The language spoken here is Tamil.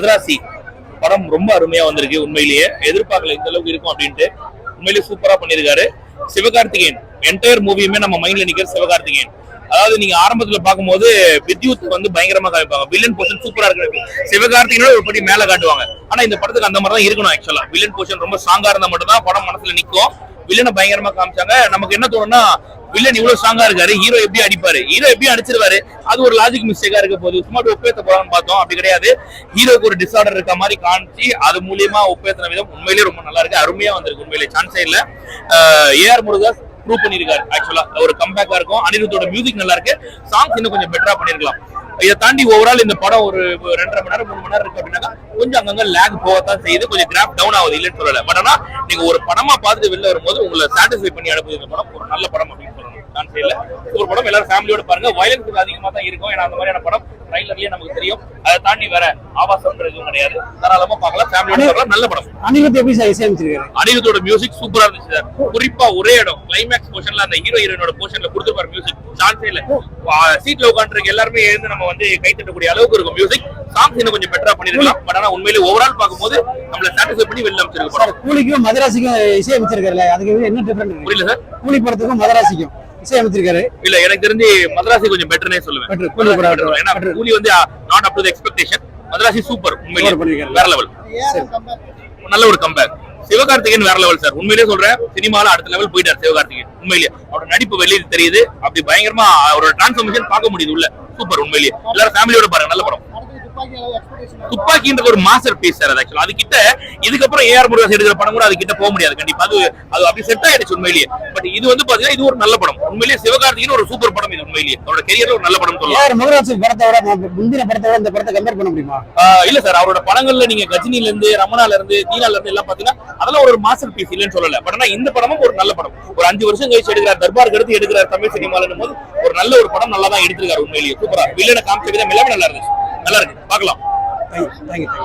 மதராசி படம் ரொம்ப அருமையா வந்திருக்கு உண்மையிலேயே. எதிர்பார்க்கல இந்த அளவுக்கு இருக்கும் அப்படின்ட்டு. உண்மையிலேயே சூப்பரா பண்ணியிருக்காரு. சிவகார்த்திகேயன் என்டையர் மூவியுமே நம்ம மைண்ட்ல நிக்கிற சிவகார்த்திகேயன். அதாவது நீங்க ஆரம்பத்துல பார்க்கும்போது வித்யுத் வந்து பயங்கரமா காமிப்பாங்க. வில்லன் போர்ஷன் சூப்பரா இருக்கு சிவகார்த்திகேயனோட ஒரு படி மேல காட்டுவாங்க. ஆனா இந்த படத்துக்கு அந்த மாதிரி தான் இருக்கணும் ஆக்சுவலா வில்லன் போர்ஷன் ரொம்ப ஸ்ட்ராங்கா இருந்தா மட்டும் தான் படம் மனசுல நிக்கும். வில்லனை பயங்கரமா காமிச்சாங்க. நமக்கு என்ன தோணும்னா வில்லன் இவ்வளவு ஸ்ட்ராங்கா இருக்காரு. ஹீரோ எப்படி அடிப்பாரு. ஹீரோ எப்படி அடிச்சிருவாரு. அது ஒரு லாஜிக் மிஸ்டேக்கா இருக்க போகுது. சும்மா ஒப்பேத்த போறான்னு பார்த்தோம். அப்படி கிடையாது. ஹீரோக்கு ஒரு டிஸார்டர் இருக்க மாதிரி காமிச்சு அது மூலியமா ஒப்பேத்தின விதம் உண்மையிலேயே ரொம்ப நல்லா இருக்கு. அருமையா வந்திருக்கு உண்மையிலே. சான்ஸே இல்ல. ஏஆர் முருகாஸ் ப்ரூவ் பண்ணிருக்காரு ஆக்சுவலா ஒரு கம்பேக்கா இருக்கும். அனிருத்தோட மியூசிக் நல்லா இருக்கு. சாங்ஸ் இன்னும் கொஞ்சம் பெட்டரா பண்ணிருக்கலாம் இதை தாண்டி ஓவரால் இந்த படம் ஒரு ரெண்டரை மணி நேரம் மூணு மணி நேரம் இருக்கு அப்படின்னா கொஞ்சம் அங்கங்க லேக் போகத்தான் செய்யுது. கொஞ்சம் கிராப் டவுன் ஆகுது இல்லைன்னு சொல்லல. பட் ஆனா நீங்க ஒரு படமா பார்த்துட்டு வெளில வரும்போது உங்களை சாட்டிஸ்ஃபை பண்ணி அனுப்புது இந்த படம். ஒரு நல்ல படம் அப்படின்னு நான் ஒரு படம் எல்லாரும் ஃபேமிலியோட பாருங்க. வயலன்ஸ் அதிகமா தான் இருக்கும். ஏன்னா அந்த மாதிரியான படம் ட்ரைலர்லயே நமக்கு தெரியும். அதை தாண்டி வேற ஆபாசம்ன்றது எதுவும் கிடையாது. தாராளமா பார்க்கலாம். ஃபேமிலியோட பார்க்கலாம். நல்ல படம். அனிருத் எப்படி சார் இசையமைச்சிருக்காரு அனிருத்தோட மியூசிக் சூப்பரா இருந்துச்சு சார் குறிப்பா ஒரே இடம். கிளைமேக்ஸ் போர்ஷன்ல அந்த ஹீரோ ஹீரோனோட போர்ஷன்ல கொடுத்துருப்பாரு மியூசிக் சான்ஸே இல்ல. சீட்ல உட்காந்துருக்க எல்லாருமே எழுந்து நம்ம வந்து கை தட்டக்கூடிய அளவுக்கு இருக்கும் மியூசிக் சாங்ஸ் இன்னும் கொஞ்சம் பெட்டரா பண்ணிருக்கலாம். பட் ஆனா உண்மையிலே ஓவரால் பார்க்கும்போது நம்மள சாட்டிஸ்ஃபை பண்ணி வெளில அமைச்சிருக்கு சார் படம். கூலிக்கும் மதராசிக்கும் இசையமைச்சிருக்காருல்ல அதுக்கு என்ன டிஃபரெண்ட் புரியல சார் கூலி படத்துக்கும் மதராசிக்கும். இசையமைச்சிருக்காரு இல்ல எனக்கு தெரிஞ்சு மதராசி கொஞ்சம் பெட்டர்னே சொல்லுவேன். Better, கூலி வந்து not up to expectation Madharasi super Super உண்மையிலே பண்ணிருக்காரு. வேற லெவல் நல்ல ஒரு கம்பேக் சிவகார்த்திகேயன் வேற லெவல் சார் உண்மையிலேயே சொல்றேன் சினிமால அடுத்த லெவல் போயிட்டார் சிவகார்த்திகேயன் உண்மையிலேயே. அவரோட நடிப்பு வெளியே தெரியுது. அப்படி பயங்கரமா அவரோட டிரான்ஸ்ஃபர்மேஷன் பார்க்க முடியுது உள்ள. சூப்பர் உண்மையிலேயே. எல்லாரும் ஃபேமிலியோட பாருங்க நல்ல படம். துப்பாக்கின்றது ஒரு மாஸ்டர் பீஸ் சார் அது ஆக்சுவலா அது கிட்ட இதுக்கப்புறம் ஏஆர் முருகன் எடுக்கிற படம் கூட அது கிட்ட போக முடியாது. கண்டிப்பா அது அது அப்படி செட் ஆயிடுச்சு உண்மையிலேயே. பட் இது வந்து பாத்தீங்கன்னா இது ஒரு நல்ல படம். உண்மையிலேயே சிவகார்த்திகேயன் ஒரு சூப்பர் படம் இது உண்மையிலேயே. அவரோட கெரியர்ல ஒரு நல்ல படம் சொல்லலாம். யார் முருகராஜ் படத்தோட ம- முந்தின படத்தோட இந்த படத்தை கம்பேர் பண்ண முடியுமா? இல்ல சார் அவரோட படங்கள்ல நீங்க கஜினில இருந்து ரமணால இருந்து தீனால இருந்து எல்லாம் பாத்தீங்கன்னா அதெல்லாம் ஒரு மாஸ்டர் பீஸ் இல்லைன்னு சொல்லல. பட் ஆனா இந்த படமும் ஒரு நல்ல படம். ஒரு அஞ்சு வருஷம் கழிச்சு எடுக்கிறார் தர்பாருக்கு அடுத்து எடுக்கிறார் தமிழ் சினிமால போது ஒரு நல்ல ஒரு படம் நல்லா தான் எடுத்திருக்காரு உண்மையிலேயே. சூப்பரா வில்லனை காமிச்ச விதம் எல்லாமே நல்லா இருந்துச்சு. நல்லா இருக்கு. பார்க்கலாம். தேங்க்யூ